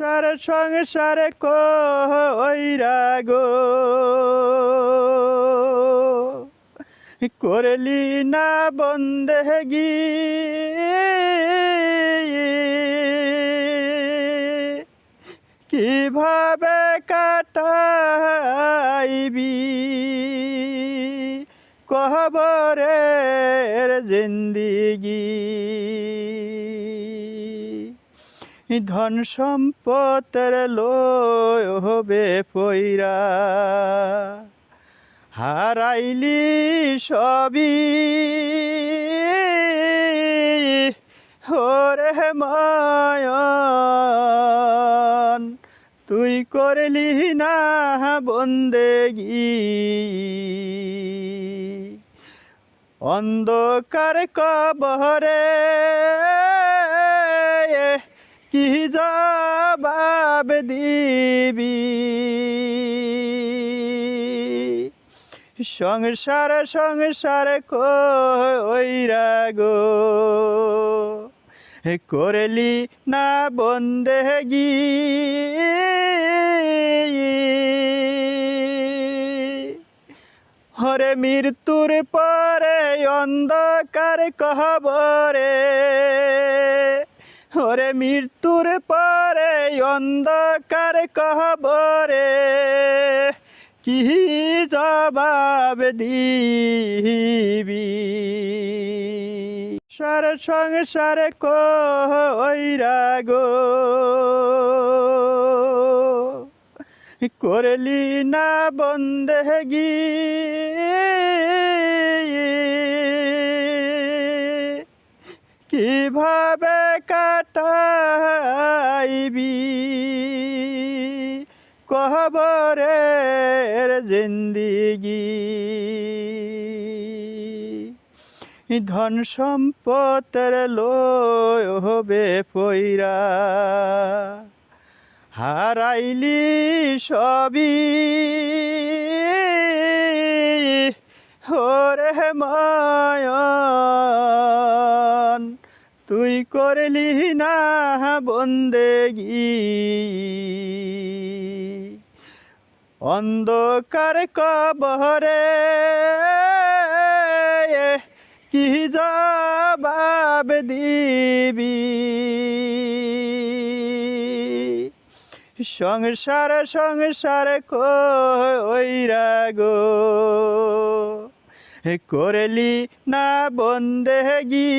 সারে সংসারে কইরা গো। করলি না বন্দেগি কীভাবে কাটাইবি? কহবরের জিন্দিগি। ধন সম্পদের লয় হবে পইরা হারাইলি সবই। হরে মায়ন, তুই করলি না বন্দেগি। অন্ধকার কবরে কি জবাব দিবি? সংসার সংসার কইরা গো করলি না বন্দেগি হরে মৃত্যুর পরে অন্ধকার কহবরে হরে মৃত্যুর পরে অন্ধকার কহবরে কি জবাব দিবি? সার সংসারে কইরা গো, করলি না বন্দেগি কীভাবে কাটাইবি? কহবরের জিন্দিগি। ধন সম্পদের লয় হবে পইরা হারাইলি সবই। হরে মায়ন তুই করলি না বন্দেগি। অন্ধকার কবরে কি জবাব দিবি? সংসার সংসার কইরা গো করলি না বন্দেগি।